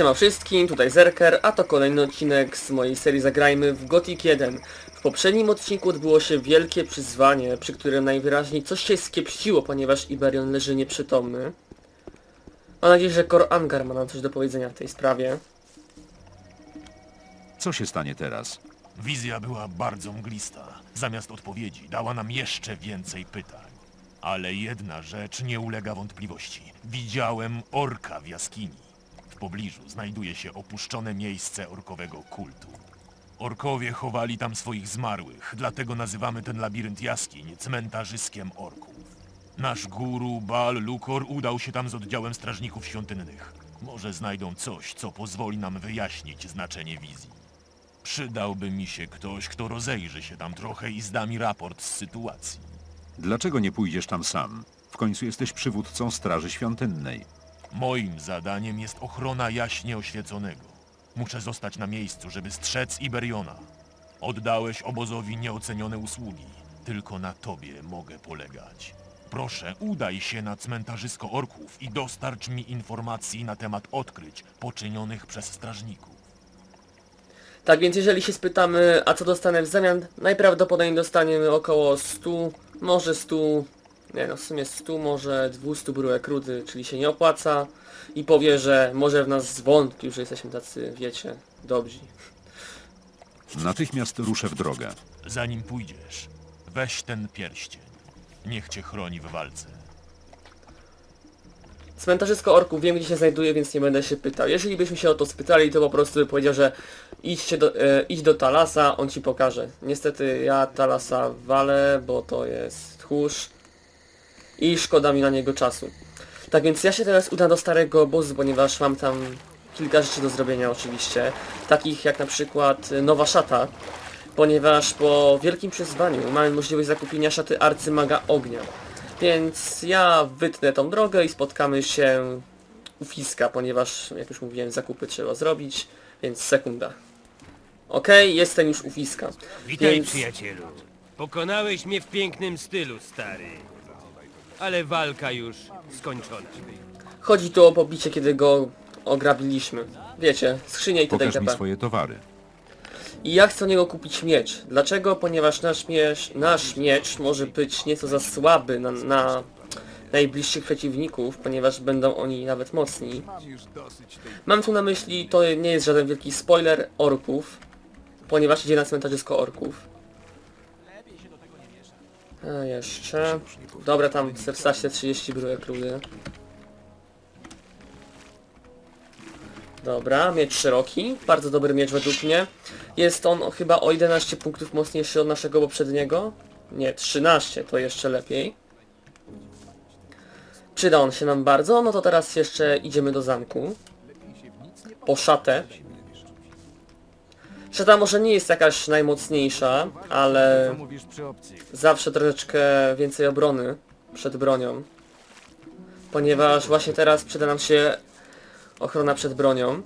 Siema wszystkim, tutaj Zerker, a to kolejny odcinek z mojej serii Zagrajmy w Gothic 1. W poprzednim odcinku odbyło się wielkie przyzwanie, przy którym najwyraźniej coś się skiepściło, ponieważ Iberion leży nieprzytomny. Mam nadzieję, że Kor Angar ma nam coś do powiedzenia w tej sprawie. Co się stanie teraz? Wizja była bardzo mglista. Zamiast odpowiedzi dała nam jeszcze więcej pytań. Ale jedna rzecz nie ulega wątpliwości. Widziałem orka w jaskini. Pobliżu znajduje się opuszczone miejsce orkowego kultu. Orkowie chowali tam swoich zmarłych, dlatego nazywamy ten labirynt jaskiń cmentarzyskiem orków. Nasz guru Bal Lukor udał się tam z oddziałem strażników świątynnych. Może znajdą coś, co pozwoli nam wyjaśnić znaczenie wizji. Przydałby mi się ktoś, kto rozejrzy się tam trochę i zda mi raport z sytuacji. Dlaczego nie pójdziesz tam sam? W końcu jesteś przywódcą Straży Świątynnej. Moim zadaniem jest ochrona jaśnie oświeconego. Muszę zostać na miejscu, żeby strzec Iberiona. Oddałeś obozowi nieocenione usługi. Tylko na tobie mogę polegać. Proszę, udaj się na cmentarzysko orków i dostarcz mi informacji na temat odkryć poczynionych przez strażników. Tak więc jeżeli się spytamy, a co dostanę w zamian, najprawdopodobniej dostaniemy około 100, może 100, nie no w sumie 100, może 200 bryłek rudy, czyli się nie opłaca i powie, że może w nas zwątpił, że jesteśmy tacy, wiecie, dobrzy. Natychmiast ruszę w drogę. Zanim pójdziesz, weź ten pierścień. Niech cię chroni w walce. Cmentarzysko orków wiem gdzie się znajduje, więc nie będę się pytał. Jeżeli byśmy się o to spytali, to po prostu by powiedział, że idźcie do, e, idź do Talasa, on ci pokaże. Niestety ja Talasa walę, bo to jest tchórz i szkoda mi na niego czasu. Tak więc ja się teraz udam do starego obozu, ponieważ mam tam kilka rzeczy do zrobienia oczywiście. Takich jak na przykład e, nowa szata, ponieważ po wielkim przyzwaniu mamy możliwość zakupienia szaty arcymaga ognia. Więc ja wytnę tą drogę i spotkamy się u Fiska, ponieważ jak już mówiłem zakupy trzeba zrobić, więc sekunda. Okej, jestem już u Fiska. Witaj, Więc- przyjacielu. Pokonałeś mnie w pięknym stylu, stary. Ale walka już skończona. Chodzi tu o pobicie, kiedy go ograbiliśmy. Wiecie, skrzynia i Pokaż mi swoje towary. I ja chcę od niego kupić miecz. Dlaczego? Ponieważ nasz miecz, nasz miecz może być nieco za słaby na, na najbliższych przeciwników, ponieważ będą oni nawet mocni. Mam tu na myśli, to nie jest żaden wielki spoiler, orków, ponieważ idzie na cmentarzysko orków. A jeszcze... Dobra, tam wstać te 30 bryłek rudy. Dobra, miecz szeroki, bardzo dobry miecz według mnie. Jest on chyba o 11 punktów mocniejszy od naszego poprzedniego. Nie, 13, to jeszcze lepiej. Przyda on się nam bardzo, no to teraz jeszcze idziemy do zamku. Po szatę. Szata może nie jest jakaś najmocniejsza, ale zawsze troszeczkę więcej obrony przed bronią. Ponieważ właśnie teraz przyda nam się ochrona przed bronią.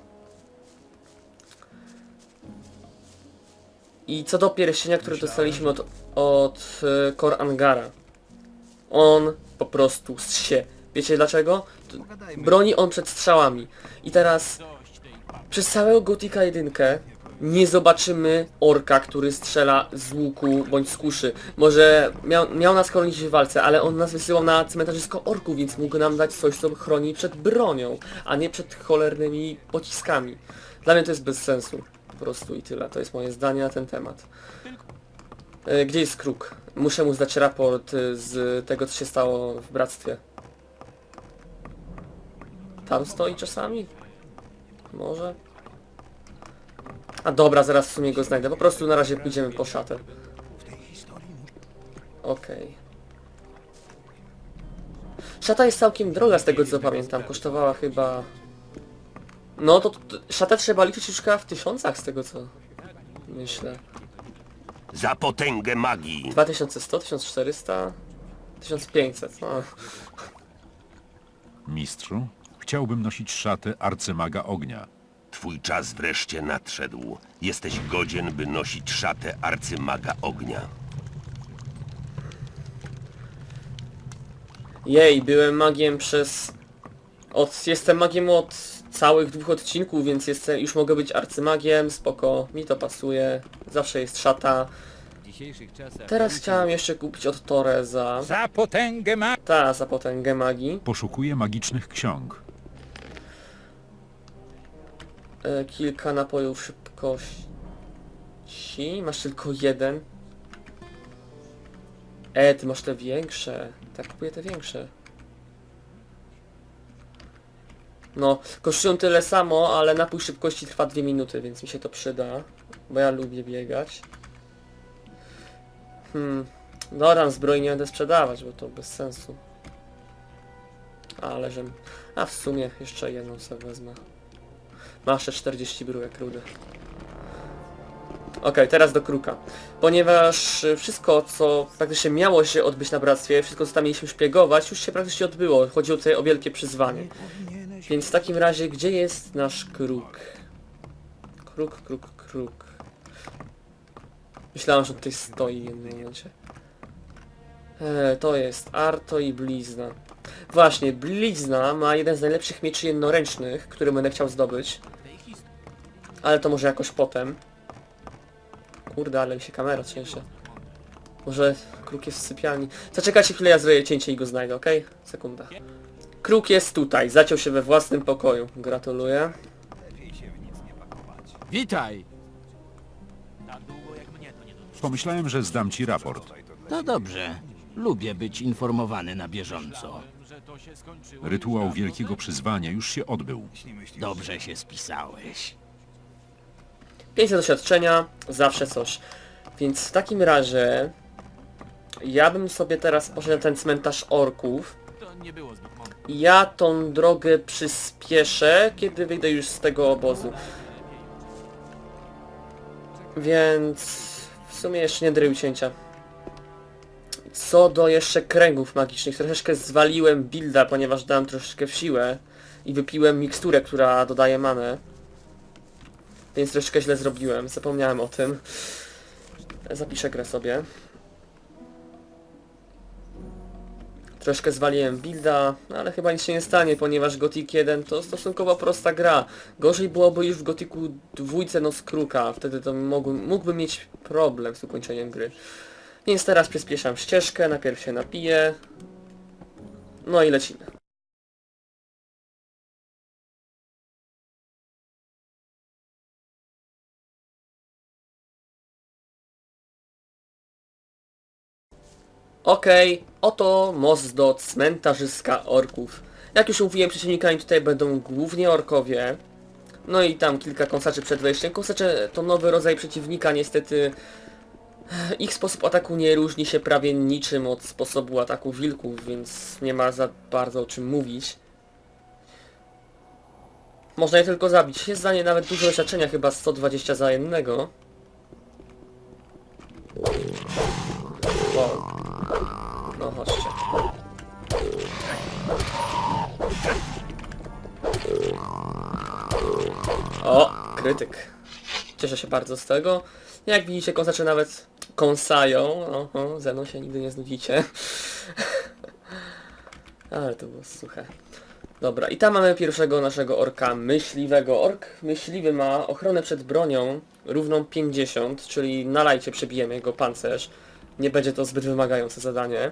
I co do pierścienia, który dostaliśmy od, od e, Kor Angara. On po prostu się. Wiecie dlaczego? Broni on przed strzałami. I teraz przez całego Gotika 1 nie zobaczymy orka, który strzela z łuku bądź z kuszy. Może miał, miał nas chronić w walce, ale on nas wysyłał na cmentarzysko orków, więc mógł nam dać coś, co chroni przed bronią, a nie przed cholernymi pociskami. Dla mnie to jest bez sensu. Po prostu i tyle. To jest moje zdanie na ten temat. E, Gdzie jest kruk? Muszę mu zdać raport e, z tego, co się stało w bractwie. Tam stoi czasami? Może? A dobra, zaraz w sumie go znajdę. Po prostu na razie pójdziemy po szatę. Okej. Szata jest całkiem droga z tego co pamiętam. Kosztowała chyba... No to, to szatę trzeba liczyć już chyba w tysiącach z tego co myślę. Za potęgę magii. 2100, 1400, 1500. No. Mistrzu, chciałbym nosić szatę arcymaga ognia. Twój czas wreszcie nadszedł. Jesteś godzien, by nosić szatę arcymaga ognia. Jej, byłem magiem przez... Od, jestem magiem od całych dwóch odcinków, więc jestem, już mogę być arcymagiem, spoko, mi to pasuje, zawsze jest szata. Teraz chciałem jeszcze kupić od Toreza, Za potęgę ma... ta za potęgę magii. Poszukuję magicznych ksiąg. E, kilka napojów szybkości. Masz tylko jeden. E, ty masz te większe. Tak, kupuję te większe. No, kosztują tyle samo, ale napój szybkości trwa dwie minuty, więc mi się to przyda. Bo ja lubię biegać. Hmm. Doram zbroi nie będę sprzedawać, bo to bez sensu. Ale że... A w sumie jeszcze jedną sobie wezmę. Masz te 40 bryłek rudy. Okej, teraz do kruka. Ponieważ y, wszystko, co praktycznie miało się odbyć na bractwie, wszystko, co tam mieliśmy szpiegować, już się praktycznie odbyło. Chodziło tutaj o wielkie przyzwanie. Więc w takim razie, gdzie jest nasz kruk? Kruk, kruk, kruk. Myślałem, że tutaj stoi w jednym momencie. E, to jest Arto i Blizna. Właśnie, Blizna ma jeden z najlepszych mieczy jednoręcznych, który będę chciał zdobyć. Ale to może jakoś potem. Kurde, ale mi się kamera trzęsie. Może kruk jest w sypialni. Zaczekajcie chwilę, ja zrobię cięcie i go znajdę, okej? Sekunda. Kruk jest tutaj, zaciął się we własnym pokoju. Gratuluję. Witaj! Pomyślałem, że zdam ci raport. To dobrze. Lubię być informowany na bieżąco. Rytuał wielkiego przyzwania już się odbył. Dobrze się spisałeś. 500 doświadczenia, zawsze coś. Więc w takim razie... Ja bym sobie teraz poszedł na ten cmentarz orków. Ja tą drogę przyspieszę, kiedy wyjdę już z tego obozu. Więc... W sumie jeszcze nie drył cięcia. Co do jeszcze kręgów magicznych, troszeczkę zwaliłem builda, ponieważ dałem troszeczkę w siłę. I wypiłem miksturę, która dodaje manę. Więc troszeczkę źle zrobiłem, zapomniałem o tym. Zapiszę grę sobie. Troszkę zwaliłem builda, no ale chyba nic się nie stanie, ponieważ Gothic 1 to stosunkowo prosta gra. Gorzej byłoby już w Gothicu dwójce Noc Kruka, wtedy to mógłbym, mógłbym mieć problem z ukończeniem gry. Więc teraz przyspieszam ścieżkę, najpierw się napiję. No i lecimy. Okej, oto most do cmentarzyska orków. Jak już mówiłem, przeciwnikami tutaj będą głównie orkowie. No i tam kilka kąsaczy przed wejściem. Kąsacze to nowy rodzaj przeciwnika, niestety ich sposób ataku nie różni się prawie niczym od sposobu ataku wilków, więc nie ma za bardzo o czym mówić. Można je tylko zabić. Jest za nie nawet dużo doświadczenia, chyba 120 za jednego. Krytyk. Cieszę się bardzo z tego. Jak widzicie, kąsacze nawet kąsają. Oho, ze mną się nigdy nie znudzicie. Ale to było suche. Dobra, i tam mamy pierwszego naszego orka myśliwego. Ork myśliwy ma ochronę przed bronią równą 50, czyli na lajcie przebijemy jego pancerz. Nie będzie to zbyt wymagające zadanie.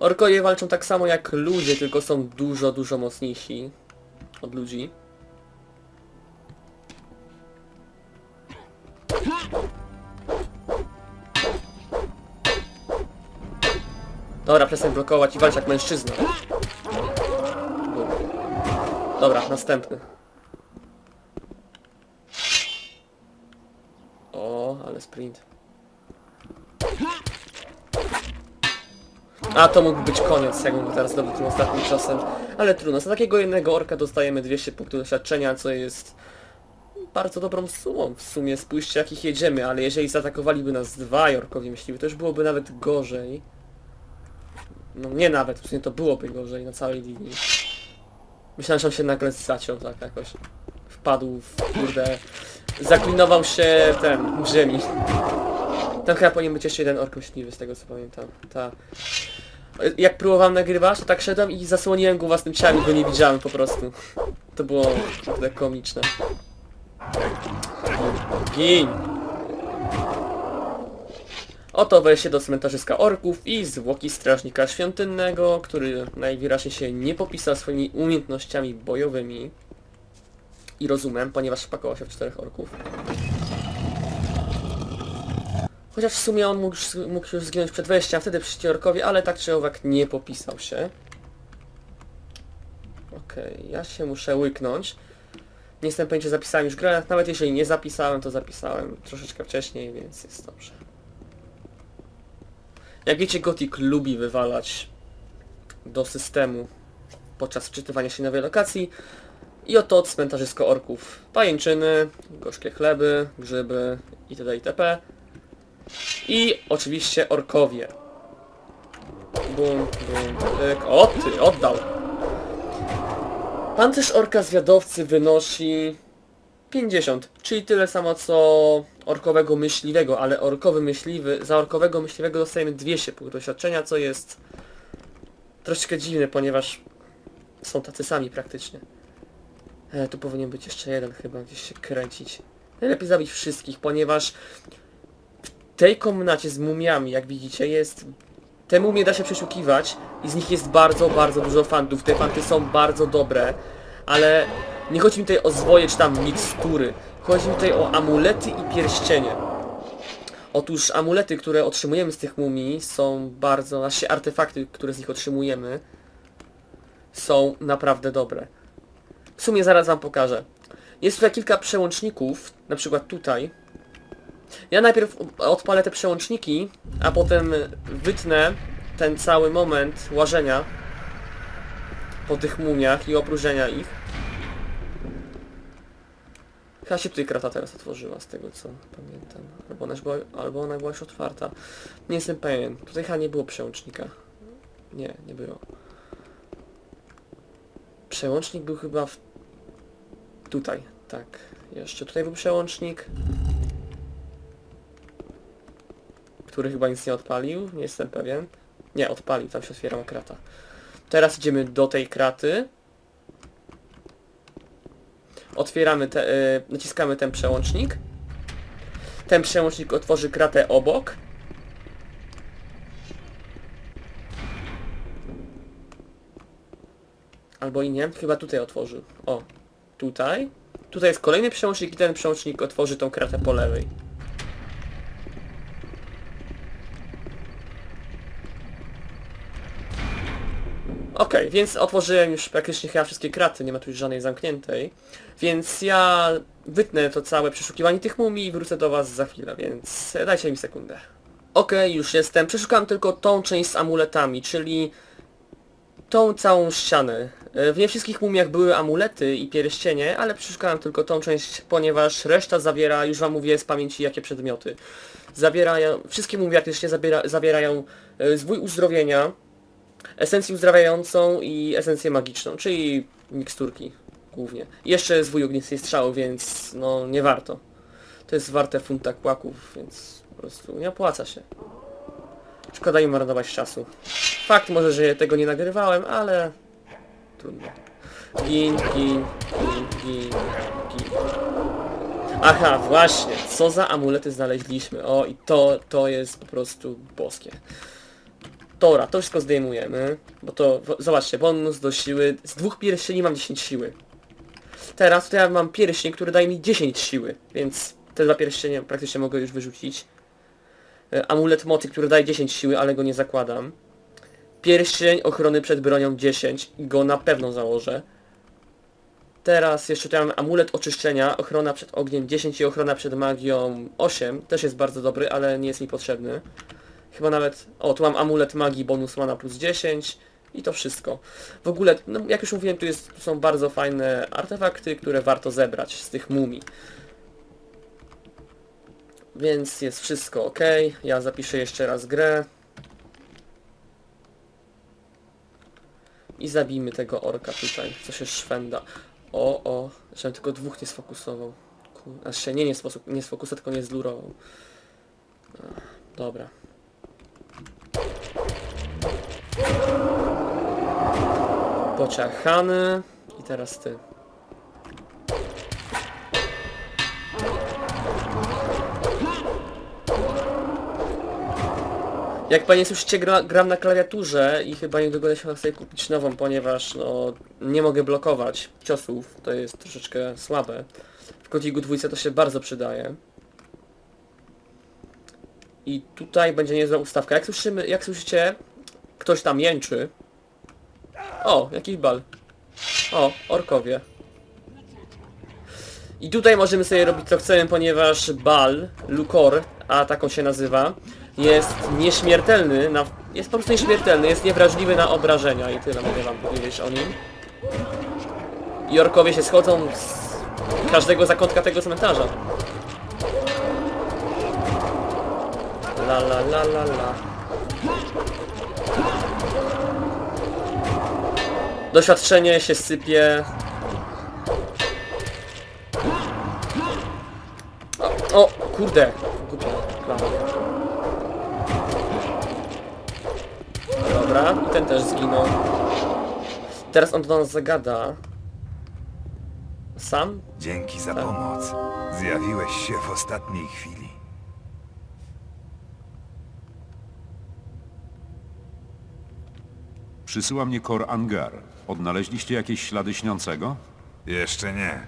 Orkowie walczą tak samo jak ludzie, tylko są dużo, dużo mocniejsi od ludzi. Dobra, przestań blokować i walcz jak mężczyzna. Dobra, następny. O, ale sprint. A to mógł być koniec, jakbym go teraz zdobył tym ostatnim czasem. Ale trudno, za takiego jednego orka dostajemy 200 punktów doświadczenia, co jest bardzo dobrą sumą. W sumie spójrzcie jakich jedziemy, ale jeżeli zaatakowaliby nas dwa orkowie myśliwi, to już byłoby nawet gorzej. No nie nawet, w sumie to byłoby gorzej na całej linii. Myślałem, że on się nagle zaciął tak jakoś. Wpadł w kurde... Zaklinował się ten, w ziemi. Tam chyba powinien być jeszcze jeden ork myśliwy, z tego co pamiętam. Ta... Jak próbowałem nagrywać, to tak szedłem i zasłoniłem go własnym ciałem go nie widziałem po prostu. To było kurde komiczne. Gin! Oto wejście do cmentarzyska orków i zwłoki strażnika świątynnego, który najwyraźniej się nie popisał swoimi umiejętnościami bojowymi i rozumem, ponieważ pakował się w czterech orków. Chociaż w sumie on mógł, mógł już zginąć przed wejściem, a wtedy przyszli orkowie, ale tak czy owak nie popisał się. Okej, ja się muszę łyknąć. Nie jestem pewien, czy zapisałem już grę, nawet jeżeli nie zapisałem, to zapisałem troszeczkę wcześniej, więc jest dobrze. Jak wiecie, Gothic lubi wywalać do systemu podczas wczytywania się nowej lokacji. I oto cmentarzysko orków. Pajęczyny, gorzkie chleby, grzyby itd. itp. I oczywiście orkowie. Bum, bum, tyk. O ty, oddał! Pancerz orka zwiadowcy wynosi 50, czyli tyle samo co orkowego myśliwego, ale orkowy myśliwy, za orkowego myśliwego dostajemy 200 punktów doświadczenia, co jest troszeczkę dziwne, ponieważ są tacy sami praktycznie. E, tu powinien być jeszcze jeden chyba, gdzieś się kręcić. Najlepiej zabić wszystkich, ponieważ w tej komnacie z mumiami, jak widzicie, jest... Te mumie da się przeszukiwać i z nich jest bardzo, bardzo dużo fantów. Te fanty są bardzo dobre, ale nie chodzi mi tutaj o zwoje czy tam mikstury. Chodzi mi tutaj o amulety i pierścienie. Otóż amulety, które otrzymujemy z tych mumii są bardzo... Znaczy artefakty, które z nich otrzymujemy są naprawdę dobre. W sumie zaraz wam pokażę. Jest tutaj kilka przełączników, na przykład tutaj. Ja najpierw odpalę te przełączniki, a potem wytnę ten cały moment łażenia po tych mumiach i opróżnienia ich. Chyba się tutaj krata teraz otworzyła, z tego co pamiętam. Albo ona, była, albo ona była już otwarta. Nie jestem pewien. Tutaj chyba nie było przełącznika. Nie, nie było. Przełącznik był chyba w... Tutaj, tak. Jeszcze tutaj był przełącznik. Który chyba nic nie odpalił, nie jestem pewien. Nie, odpalił, tam się otwierała krata. Teraz idziemy do tej kraty. Otwieramy te, y, naciskamy ten przełącznik. Ten przełącznik otworzy kratę obok. Albo i nie, chyba tutaj otworzył. O, tutaj. Tutaj jest kolejny przełącznik i ten przełącznik otworzy tą kratę po lewej. Okej, więc otworzyłem już praktycznie chyba wszystkie kraty, nie ma tu już żadnej zamkniętej. Więc ja wytnę to całe przeszukiwanie tych mumii i wrócę do was za chwilę, więc dajcie mi sekundę. Okej, już jestem. Przeszukam tylko tą część z amuletami, czyli tą całą ścianę. E, W nie wszystkich mumiach były amulety i pierścienie, ale przeszukałem tylko tą część, ponieważ reszta zawiera, już wam mówię z pamięci jakie przedmioty. Zawierają, wszystkie mumie praktycznie zabiera, zawierają e, zwój uzdrowienia, esencję uzdrawiającą i esencję magiczną, czyli miksturki głównie. I jeszcze zwój ognistej strzały, więc no nie warto. To jest warte funta kłaków, więc po prostu nie opłaca się. Szkoda im marnować czasu. Fakt może, że tego nie nagrywałem, ale trudno. Gin, gin, gin, gin, gin. Aha, właśnie, co za amulety znaleźliśmy. O, i to, to jest po prostu boskie. Dobra, to wszystko zdejmujemy, bo to, zobaczcie, bonus do siły, z dwóch pierścieni mam 10 siły. Teraz tutaj mam pierścień, który daje mi 10 siły, więc te dwa pierścienie praktycznie mogę już wyrzucić. E, Amulet mocy, który daje 10 siły, ale go nie zakładam. Pierścień ochrony przed bronią 10 i go na pewno założę. Teraz jeszcze tutaj mam amulet oczyszczenia, ochrona przed ogniem 10 i ochrona przed magią 8. Też jest bardzo dobry, ale nie jest mi potrzebny. Chyba nawet... O, tu mam amulet magii, bonus mana plus 10 i to wszystko. W ogóle, no, jak już mówiłem, tu, jest, tu są bardzo fajne artefakty, które warto zebrać z tych mumii. Więc jest wszystko ok. Ja zapiszę jeszcze raz grę. I zabijmy tego orka tutaj, co się szwenda. O, o, żebym tylko dwóch nie sfokusował. Ku- Znaczy nie, nie, sposób, nie sfokusował, tylko nie zlurował. Dobra. pociachany. I teraz ty. Jak panie słyszycie, gra, gram na klawiaturze i chyba niedługo się chcę kupić nową, ponieważ no, nie mogę blokować ciosów, to jest troszeczkę słabe. W kocigu dwójce to się bardzo przydaje. I tutaj będzie niezła ustawka. Jak, słyszymy, jak słyszycie, ktoś tam jęczy, o, jakiś bal. O, orkowie. I tutaj możemy sobie robić co chcemy, ponieważ Bal, Lukor, a taką się nazywa, jest nieśmiertelny, na, jest po prostu nieśmiertelny, jest niewrażliwy na obrażenia i tyle mogę wam powiedzieć o nim. I orkowie się schodzą z każdego zakątka tego cmentarza. La la la la la. Doświadczenie się sypie. O, o kurde. Głupia. Dobra, i ten też zginął. Teraz on do nas zagada. Sam? Dzięki za pomoc. Zjawiłeś się w ostatniej chwili. Przysyła mnie Kor Angar. Odnaleźliście jakieś ślady śniącego? Jeszcze nie.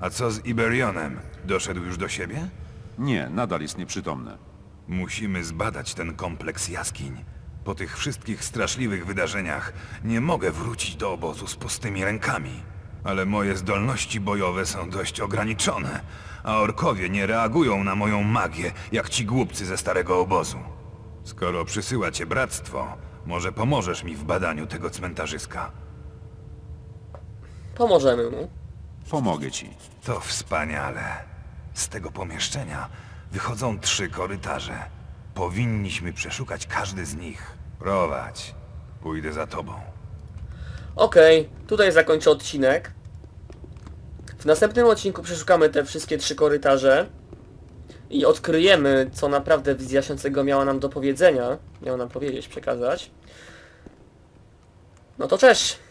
A co z Iberionem? Doszedł już do siebie? Nie, nadal jest nieprzytomny. Musimy zbadać ten kompleks jaskiń. Po tych wszystkich straszliwych wydarzeniach nie mogę wrócić do obozu z pustymi rękami. Ale moje zdolności bojowe są dość ograniczone, a orkowie nie reagują na moją magię, jak ci głupcy ze starego obozu. Skoro przysyła cię bractwo, może pomożesz mi w badaniu tego cmentarzyska. Pomożemy mu. Pomogę ci. To wspaniale. Z tego pomieszczenia wychodzą trzy korytarze. Powinniśmy przeszukać każdy z nich. Prowadź. Pójdę za tobą. Okej, tutaj zakończę odcinek. W następnym odcinku przeszukamy te wszystkie trzy korytarze i odkryjemy, co naprawdę wizja śniącego miała nam do powiedzenia, miała nam powiedzieć, przekazać. No to cześć!